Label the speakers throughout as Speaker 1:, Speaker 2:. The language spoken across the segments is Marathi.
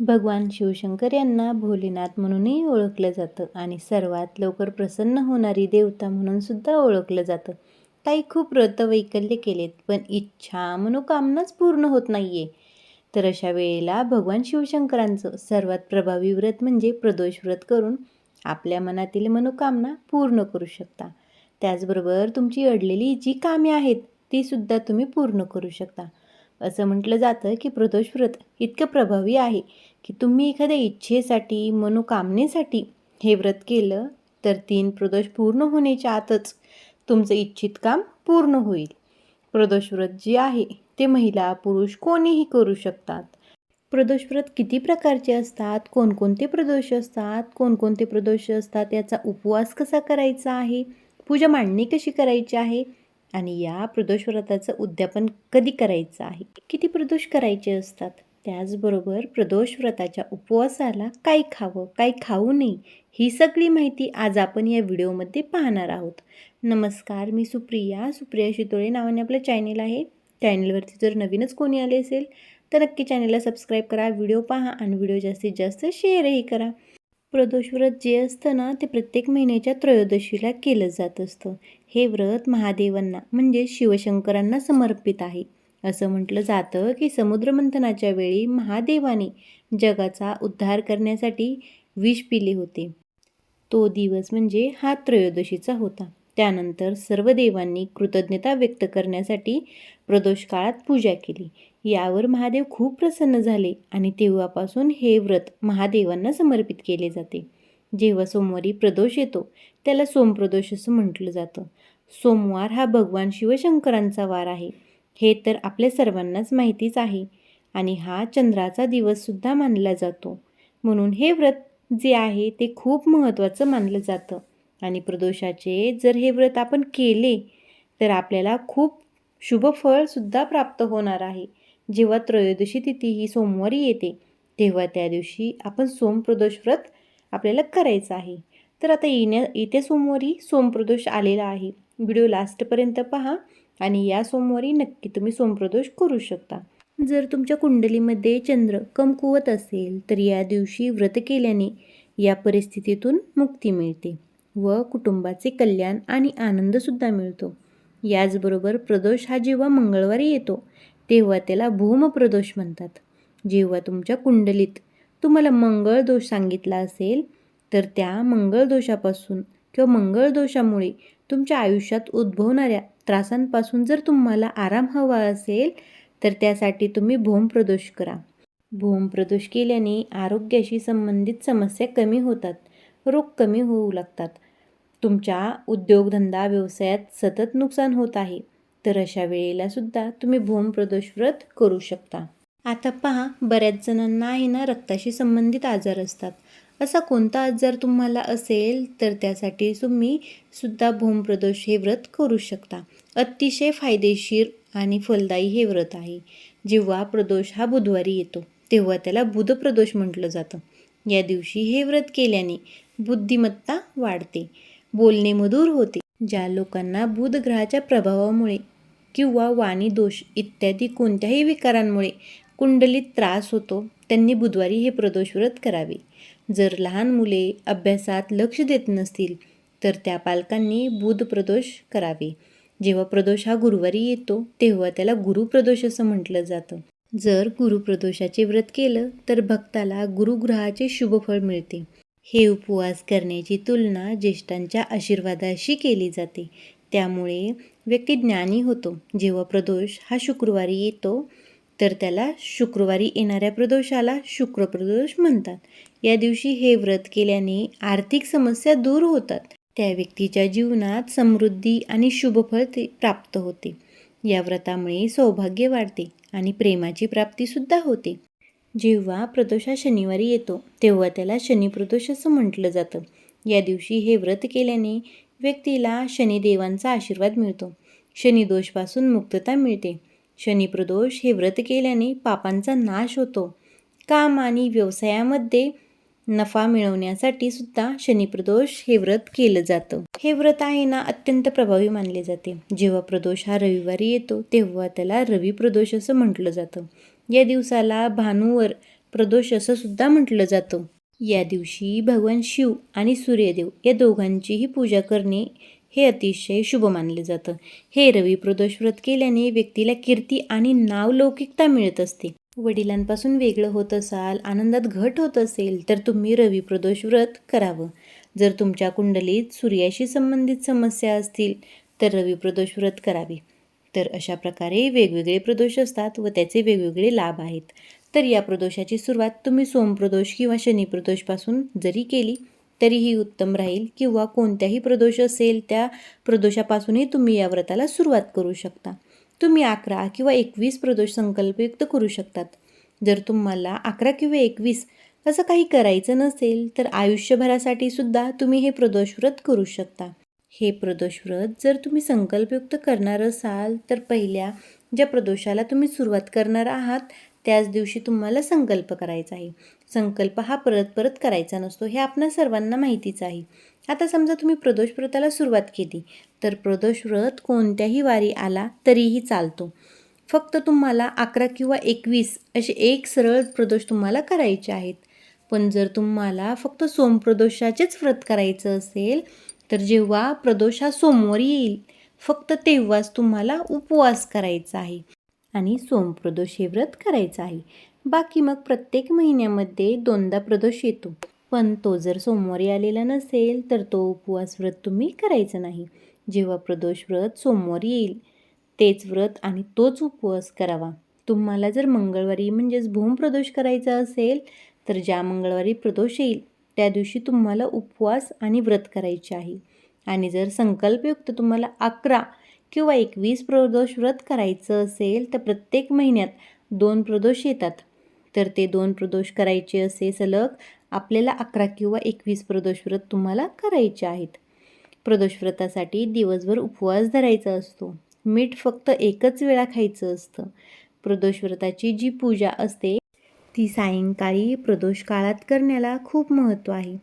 Speaker 1: भगवान शिवशंकर यांना भोलेनाथ म्हणूनही ओळखलं जातं आणि सर्वात लवकर प्रसन्न होणारी देवता म्हणून सुद्धा ओळखलं जातं. काही खूप व्रत वैकल्य केलेत पण इच्छा मनोकामनाच पूर्ण होत नाही आहे तर अशा वेळेला भगवान शिवशंकरांचं सर्वात प्रभावी व्रत म्हणजे प्रदोष व्रत करून आपल्या मनातील मनोकामना पूर्ण करू शकता. त्याचबरोबर तुमची अडलेली जी कामे आहेत तीसुद्धा तुम्ही पूर्ण करू शकता. असं म्हटलं जातं की प्रदोष व्रत इतकं प्रभावी आहे की तुम्ही एखाद्या इच्छेसाठी मनोकामनेसाठी हे व्रत केलं तर तीन प्रदोष पूर्ण होण्याच्या आतच तुमचं इच्छित काम पूर्ण होईल. प्रदोष व्रत जे आहे ते महिला पुरुष कोणीही करू शकतात. प्रदोष व्रत किती प्रकारचे असतात? कोणकोणते प्रदोष असतात? कोणकोणते प्रदोष असतात? याचा उपवास कसा करायचा आहे? पूजा मांडणी कशी करायची आहे? आणि या प्रदोष व्रताचं उद्यापन कधी करायचं आहे? किती प्रदोष करायचे असतात? त्याचबरोबर प्रदोष व्रताच्या उपवासाला काय खावं काय खाऊ नये ही सगळी माहिती आज आपण या व्हिडिओमध्ये पाहणार आहोत. नमस्कार मी सुप्रिया. सुप्रिया शितोळे नावाने आपलं चॅनेल आहे. चॅनलवरती जर नवीनच कोणी आले असेल तर नक्की चॅनेलला सबस्क्राईब करा व्हिडिओ पहा आणि व्हिडिओ जास्तीत जास्त शेअरही करा. प्रदोष व्रत जे असतं ना ते प्रत्येक महिन्याच्या त्रयोदशीला केलं जात असतं. हे व्रत महादेवांना म्हणजे शिवशंकरांना समर्पित आहे. असं म्हटलं जातं की समुद्रमंथनाच्या वेळी महादेवाने जगाचा उद्धार करण्यासाठी विष पिले होते. तो दिवस म्हणजे हा त्रयोदशीचा होता. त्यानंतर सर्व देवांनी कृतज्ञता व्यक्त करण्यासाठी प्रदोष काळात पूजा केली. यावर महादेव खूप प्रसन्न झाले आणि तेव्हापासून हे व्रत महादेवांना समर्पित केले जाते. जेव्हा सोमवारी प्रदोष येतो त्याला सोमप्रदोष असं म्हटलं जातं. सोमवार हा भगवान शिवशंकरांचा वार आहे. हे तर आपल्या सर्वांनाच माहितीच आहे आणि हा चंद्राचा दिवससुद्धा मानला जातो. म्हणून हे व्रत जे आहे ते खूप महत्त्वाचं मानलं जातं. आणि प्रदोषाचे जर हे व्रत आपण केले तर आपल्याला खूप शुभ फळसुद्धा प्राप्त होणार आहे. जेव्हा त्रयोदशी तिथी ही सोमवारी येते तेव्हा त्या दिवशी आपण सोमप्रदोष व्रत आपल्याला करायचं आहे. तर आता येण्या येत्या सोमवारी सोमप्रदोष आलेला आहे. व्हिडिओ लास्टपर्यंत पहा आणि या सोमवारी नक्की तुम्ही सोमप्रदोष करू शकता. जर तुमच्या कुंडलीमध्ये चंद्र कमकुवत असेल तर या दिवशी व्रत केल्याने या परिस्थितीतून मुक्ती मिळते व कुटुंबाचे कल्याण आणि आनंदसुद्धा मिळतो. याचबरोबर प्रदोष हा जेव्हा मंगळवारी येतो तेव्हा त्याला भूमप्रदोष म्हणतात. जेव्हा तुमच्या कुंडलीत तुम्हाला मंगळ दोष सांगितला असेल तर त्या मंगळदोषापासून किंवा मंगळदोषामुळे तुमच्या आयुष्यात उद्भवणाऱ्या त्रासांपासून जर तुम्हाला आराम हवा असेल तर त्यासाठी तुम्ही भूमप्रदोष करा. भूमप्रदोष केल्याने आरोग्याशी संबंधित समस्या कमी होतात रोग कमी होऊ लागतात. तुमच्या उद्योगधंदा व्यवसायात सतत नुकसान होत आहे तर अशा वेळेला सुद्धा तुम्ही भूमप्रदोष व्रत करू शकता. आता पहा बऱ्याच जणांना आहे ना रक्ताशी संबंधित आजार असतात. असा कोणता आजार तुम्हाला असेल तर त्यासाठी तुम्ही सुद्धा भूमप्रदोष हे व्रत करू शकता. अतिशय फायदेशीर आणि फलदायी हे व्रत आहे. जेव्हा प्रदोष हा बुधवारी येतो तेव्हा त्याला बुधप्रदोष म्हटलं जातं. या दिवशी हे व्रत केल्याने बुद्धिमत्ता वाढते. बोलणे मधुर होते. ज्या लोकांना बुध ग्रहाच्या प्रभावामुळे किंवा वाणी दोष इत्यादी कोणत्याही विकारांमुळे कुंडलीत त्रास होतो त्यांनी बुधवारी हे प्रदोष व्रत करावे. जर लहान मुले अभ्यासात लक्ष देत नसतील तर त्या पालकांनी बुध प्रदोष करावे. जेव्हा प्रदोष हा गुरुवारी येतो तेव्हा त्याला गुरुप्रदोष असं म्हटलं जातं. जर गुरुप्रदोषाचे व्रत केलं तर भक्ताला गुरुग्रहाचे शुभफळ मिळते. हे उपवास करण्याची तुलना ज्येष्ठांच्या आशीर्वादाशी केली जाते. त्यामुळे व्यक्ती ज्ञानी होतो. जेव्हा प्रदोष हा शुक्रवारी येतो तर त्याला शुक्रवारी येणाऱ्या प्रदोषाला शुक्रप्रदोष म्हणतात. या दिवशी हे व्रत केल्याने आर्थिक समस्या दूर होतात. त्या व्यक्तीच्या जीवनात समृद्धी आणि शुभफळ ते प्राप्त होते. या व्रतामुळे सौभाग्य वाढते आणि प्रेमाची प्राप्तीसुद्धा होते. जेव्हा प्रदोष हा शनिवारी येतो तेव्हा त्याला शनिप्रदोष असं म्हटलं जातं. या दिवशी हे व्रत केल्याने व्यक्तीला शनिदेवांचा आशीर्वाद मिळतो. शनिदोषपासून मुक्तता मिळते. शनिप्रदोष हे व्रत केल्याने पापांचा नाश होतो. काम आणि व्यवसायामध्ये नफा मिळवण्यासाठी सुद्धा शनिप्रदोष हे व्रत केलं जातं. हे व्रत आहे ना अत्यंत प्रभावी मानले जाते. जेव्हा प्रदोष हा रविवारी येतो तेव्हा त्याला रवी प्रदोष असं म्हटलं जातं. या दिवसाला भानूवर प्रदोष असं सुद्धा म्हटलं जातं. या दिवशी भगवान शिव आणि सूर्यदेव या दोघांचीही पूजा करणे हे अतिशय शुभ मानले जातं. हे रवी प्रदोष व्रत केल्याने व्यक्तीला कीर्ती आणि नावलौकिकता मिळत असते. वडिलांपासून वेगळं होत असाल आनंदात घट होत असेल तर तुम्ही रवी प्रदोष व्रत करावं. जर तुमच्या कुंडलीत सूर्याशी संबंधित समस्या असतील तर रवी प्रदोष व्रत करावे. तर अशा प्रकारे वेगवेगळे प्रदोष असतात व त्याचे वेगवेगळे लाभ आहेत. तर या प्रदोषाची सुरुवात तुम्ही सोमप्रदोष किंवा शनिप्रदोषपासून जरी केली तरीही उत्तम राहील किंवा कोणत्याही प्रदोष असेल त्या प्रदोषापासूनही तुम्ही या व्रताला सुरुवात करू शकता. तुम्ही अकरा किंवा एकवीस प्रदोष संकल्पयुक्त करू शकतात. जर तुम्हाला अकरा किंवा एकवीस असं काही करायचं नसेल तर आयुष्यभरासाठी सुद्धा तुम्ही हे प्रदोष व्रत करू शकता. हे प्रदोष व्रत जर तुम्ही संकल्पयुक्त करणार असाल तर पहिल्या ज्या प्रदोषाला तुम्ही सुरुवात करणार आहात त्याच दिवशी तुम्हाला संकल्प करायचा आहे. संकल्प हा परत परत करायचा नसतो हे आपणा सर्वांना माहितीच आहे. आता समजा तुम्ही प्रदोष व्रताला सुरुवात केली तर प्रदोष व्रत कोणत्याही वारी आला तरीही चालतो. फक्त तुम्हाला अकरा किंवा एकवीस असे एक सरळ प्रदोष तुम्हाला करायचे आहेत. पण जर तुम्हाला फक्त सोमप्रदोषाचेच व्रत करायचं असेल तर जेव्हा प्रदोष हा सोमवारी येईल फक्त तेव्हाच तुम्हाला उपवास करायचा आहे. आणि सोमप्रदोष हे व्रत करायचं आहे. बाकी मग प्रत्येक महिन्यामध्ये दोनदा प्रदोष येतो. पण तो जर सोमवारी आलेला नसेल तर तो उपवास व्रत तुम्ही करायचं नाही. जेव्हा प्रदोष व्रत सोमवारी येईल तेच व्रत आणि तोच उपवास करावा. तुम्हाला जर मंगळवारी म्हणजेच भूमप्रदोष करायचा असेल तर ज्या मंगळवारी प्रदोष येईल त्या दिवशी तुम्हाला उपवास आणि व्रत करायचे आहे. आणि जर संकल्पयुक्त तुम्हाला अकरा किंवा एकवीस प्रदोष व्रत करायचं असेल तर प्रत्येक महिन्यात दोन प्रदोष येतात. तर ते दोन प्रदोष करायचे असे सलग आपल्याला अकरा किंवा एकवीस प्रदोष व्रत तुम्हाला करायचे आहेत. प्रदोष व्रतासाठी दिवसभर उपवास धरायचा असतो. मीठ फक्त एकच वेळा खायचं असतं. प्रदोष व्रताची जी पूजा असते ती सायंकाळी प्रदोष काळात करण्याला खूप महत्त्व आहे.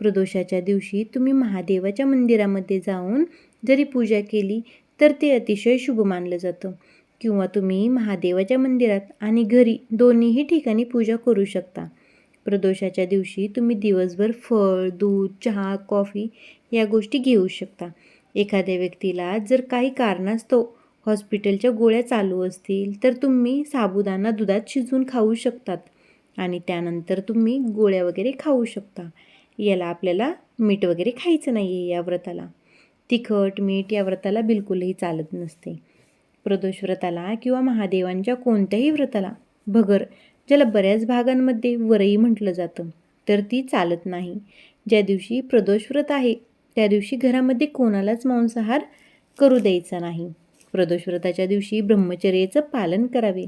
Speaker 1: प्रदोषाच्या दिवशी तुम्ही महादेवाच्या मंदिरामध्ये जाऊन जरी पूजा केली तर ते अतिशय शुभ मानलं जातं. किंवा तुम्ही महादेवाच्या मंदिरात आणि घरी दोन्हीही ठिकाणी पूजा करू शकता. प्रदोषाच्या दिवशी तुम्ही दिवसभर फळ दूध चहा कॉफी या गोष्टी घेऊ शकता. एखाद्या व्यक्तीला जर काही कारणास्तव हॉस्पिटलच्या गोळ्या चालू असतील तर तुम्ही साबुदाणा दुधात शिजवून खाऊ शकतात. आणि त्यानंतर तुम्ही गोळ्या वगैरे खाऊ शकता. याला आपल्याला मीठ वगैरे खायचं नाही आहे या व्रताला. तिखट मीठ या व्रताला बिलकुलही चालत नसते. प्रदोष व्रताला किंवा महादेवांच्या कोणत्याही व्रताला भगर ज्याला बऱ्याच भागांमध्ये वरई म्हटलं जातं तर ती चालत नाही. ज्या दिवशी प्रदोष व्रत आहे त्या दिवशी घरामध्ये कोणालाच मांसाहार करू द्यायचा नाही. प्रदोष व्रताच्या दिवशी ब्रह्मचर्याचं पालन करावे.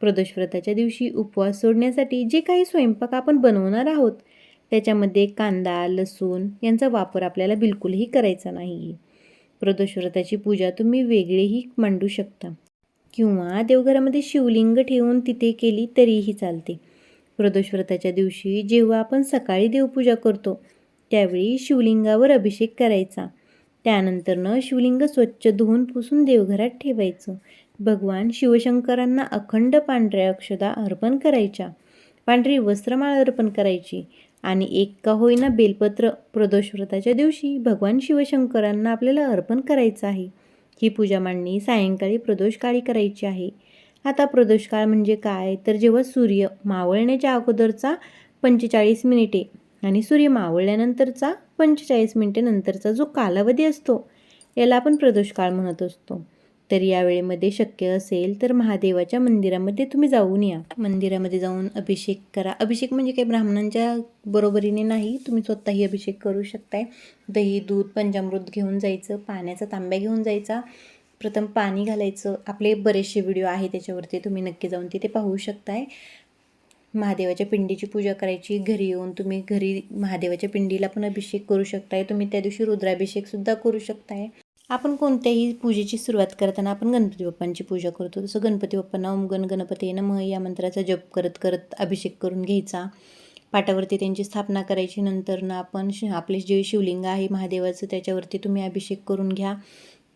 Speaker 1: प्रदोष व्रताच्या दिवशी उपवास सोडण्यासाठी जे काही स्वयंपाक आपण बनवणार आहोत त्याच्यामध्ये कांदा लसूण यांचा वापर आपल्याला बिलकुलही करायचा नाही आहे प्रदोषव्रताची पूजा तुम्ही वेगळीही मांडू शकता. किंवा देवघरामध्ये शिवलिंग ठेवून तिथे केली तरीही चालते. प्रदोषव्रताच्या दिवशी जेव्हा आपण सकाळी देवपूजा करतो त्यावेळी शिवलिंगावर अभिषेक करायचा. त्यानंतरनं शिवलिंग स्वच्छ धुवून पुसून देवघरात ठेवायचं. भगवान शिवशंकरांना अखंड पांढऱ्या अक्षदा अर्पण करायच्या. पांढरी वस्त्रमाळ अर्पण करायची. आणि एक का होईना बेलपत्र प्रदोष व्रताच्या दिवशी भगवान शिवशंकरांना आपल्याला अर्पण करायचं आहे. ही पूजा मांडणी सायंकाळी प्रदोषकाळी करायची आहे. आता प्रदोषकाळ म्हणजे काय? तर जेव्हा सूर्य मावळण्याच्या अगोदरचा पंचेचाळीस मिनिटे आणि सूर्य मावळल्यानंतरचा पंचेचाळीस मिनिटे नंतरचा जो कालावधी असतो याला आपण प्रदोषकाळ म्हणत असतो. तर या वेळेमध्ये शक्य असेल तर महादेवाच्या मंदिरामध्ये तुम्ही जाऊन या. मंदिरामध्ये जाऊन अभिषेक करा. अभिषेक म्हणजे काही ब्राह्मणांच्या बरोबरीने नाही. तुम्ही स्वतःही अभिषेक करू शकताय. दही दूध पंचामृत घेऊन जायचं पाण्याचा तांब्या घेऊन जायचा. प्रथम पाणी घालायचं. आपले बरेचसे व्हिडिओ आहे त्याच्यावरती तुम्ही नक्की जाऊन तिथे पाहू शकताय. महादेवाच्या पिंडीची पूजा करायची. घरी येऊन तुम्ही घरी महादेवाच्या पिंडीला पण अभिषेक करू शकताय. तुम्ही त्या दिवशी रुद्राभिषेकसुद्धा करू शकताय. आपण कोणत्याही पूजेची सुरुवात करताना आपण गणपती बाप्पांची पूजा करतो. तसं गणपती बाप्पांना ओम गण गणपती नमः या मंत्राचा जप करत करत अभिषेक करून घ्यायचा. पाटावरती त्यांची स्थापना करायची. नंतर ना आपण श आपले जे शिवलिंग आहे महादेवाचं त्याच्यावरती तुम्ही अभिषेक करून घ्या.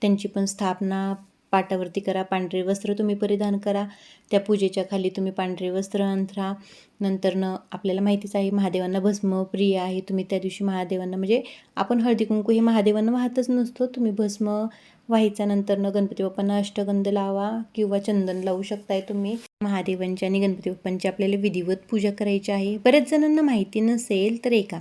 Speaker 1: त्यांची पण स्थापना पाटावरती करा पांढरे वस्त्र तुम्ही परिधान करा त्या पूजेच्या खाली तुम्ही पांढरे वस्त्र अंथरा. नंतरनं आपल्याला माहितीच आहे महादेवांना भस्म प्रिय आहे. तुम्ही त्या दिवशी महादेवांना म्हणजे आपण हळदी कुंकू हे महादेवांना वाहतच नसतो. तुम्ही भस्म व्हायचा नंतरनं गणपती बाप्पांना अष्टगंध लावा किंवा चंदन लावू शकताय तुम्ही. महादेवांची आणि गणपती बाप्पांची आपल्याला विधिवत पूजा करायची आहे. बऱ्याच जणांना माहिती नसेल तर एका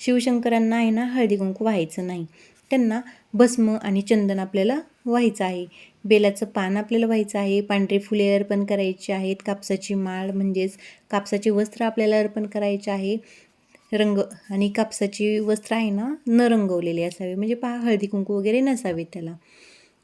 Speaker 1: शिवशंकरांना आहे ना हळदी कुंकू व्हायचं नाही. त्यांना भस्म आणि चंदन आपल्याला व्हायचं आहे. बेलाचं पान आपल्याला व्हायचं आहे. पांढरे फुले अर्पण करायचे आहेत. कापसाची माळ म्हणजेच कापसाचे वस्त्र आपल्याला अर्पण करायचे आहे. रंग आणि कापसाची वस्त्र आहे ना न रंगवलेली असावे. म्हणजे पहा हळदी कुंकू वगैरे नसावे त्याला.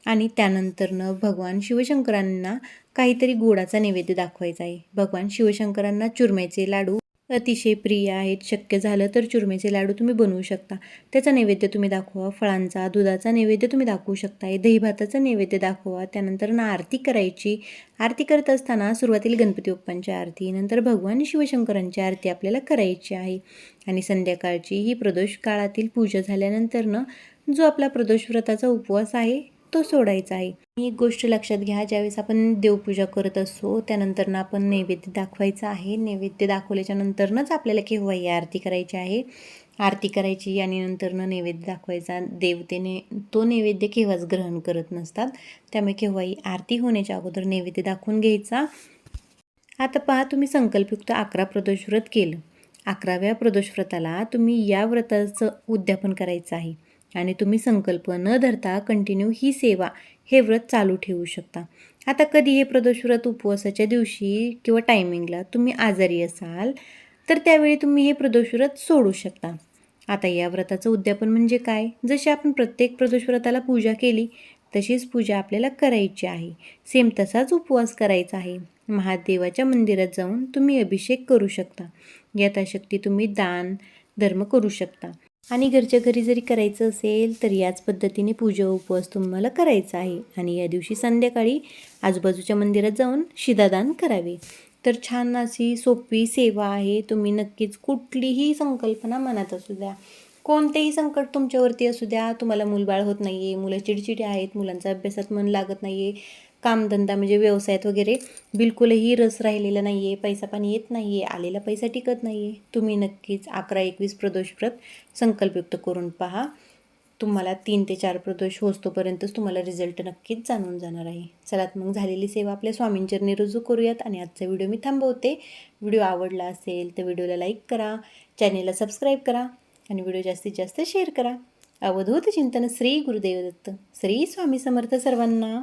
Speaker 1: आणि त्यानंतरनं भगवान शिवशंकरांना काहीतरी गोडाचा नैवेद्य दाखवायचा आहे. भगवान शिवशंकरांना चुरम्याचे लाडू अतिशय प्रिय आहेत. शक्य झालं तर चुरमेचे लाडू तुम्ही बनवू शकता. त्याचा नैवेद्य तुम्ही दाखवा. फळांचा दुधाचा नैवेद्य तुम्ही दाखवू शकता. दहीभाताचा नैवेद्य दाखवा. त्यानंतर ना आरती करायची. आरती करत असताना सुरुवातीला गणपती बाप्पांची आरती नंतर भगवान शिवशंकरांची आरती आपल्याला करायची आहे. आणि संध्याकाळची ही प्रदोष काळातील पूजा झाल्यानंतरनं जो आपला प्रदोष व्रताचा उपवास आहे तो सोडायचा आहे. एक गोष्ट लक्षात घ्या ज्यावेळेस आपण देवपूजा करत असतो त्यानंतरनं आपण नैवेद्य दाखवायचं आहे. नैवेद्य दाखवल्याच्या नंतरनंच आपल्याला केव्हाही आरती करायची आहे. आरती करायची आणि नंतरनं नैवेद्य दाखवायचा. देवतेने तो नैवेद्य केव्हाच ग्रहण करत नसतात. त्यामुळे केव्हाही आरती होण्याच्या अगोदर नैवेद्य दाखवून घ्यायचा. आता पहा तुम्ही संकल्पयुक्त अकरा प्रदोष व्रत केलं. अकराव्या प्रदोष व्रताला तुम्ही या व्रताचं उद्यापन करायचं आहे. आणि तुम्ही संकल्प न धरता कंटिन्यू ही सेवा हे व्रत चालू ठेवू शकता. आता कधी हे प्रदोष व्रत उपवासाच्या दिवशी किंवा टायमिंगला तुम्ही आजारी असाल तर त्यावेळी तुम्ही हे प्रदोष व्रत सोडू शकता. आता या व्रताचं उद्यापन म्हणजे काय? जशी आपण प्रत्येक प्रदोष व्रताला पूजा केली तशीच पूजा आपल्याला करायची आहे. सेम तसाच उपवास करायचा आहे. महादेवाच्या मंदिरात जाऊन तुम्ही अभिषेक करू शकता. यथाशक्ती तुम्ही दान धर्म करू शकता. आणि घरच्या घरी जरी करायचं असेल तर याच पद्धतीने पूजा उपवास तुम्हाला करायचा आहे. आणि या दिवशी संध्याकाळी आजूबाजूच्या मंदिरात जाऊन शिदादान करावे. तर छान अशी सोपी सेवा आहे. तुम्ही नक्कीच कुठलीही संकल्पना मनात असू द्या. कोणतेही संकट तुमच्यावरती असू द्या. तुम्हाला मूलबाळ होत नाही आहे मुलं चिडचिडी आहेत मुलांचा अभ्यासात मन लागत नाही आहे कामधंदा म्हणजे व्यवसायात वगैरे बिलकुलही रस राहिलेला नाही आहे पैसा पाणी येत नाही आहे आलेला पैसा टिकत नाही आहे तुम्ही नक्कीच अकरा एकवीस प्रदोषप्रत संकल्पयुक्त करून पहा. तुम्हाला तीन ते चार प्रदोष होस्तोपर्यंतच तुम्हाला रिझल्ट नक्कीच जाणून जाणार आहे. चलात मग झालेली सेवा आपल्या स्वामींचरणी रुजू करूयात आणि आजचा व्हिडिओ मी थांबवते. व्हिडिओ आवडला असेल तर व्हिडिओला लाईक करा चॅनेलला सबस्क्राईब करा आणि व्हिडिओ जास्तीत जास्त शेअर करा. अवधूत चिंतन श्री गुरुदेव दत्त श्री स्वामी समर्थ सर्वांना.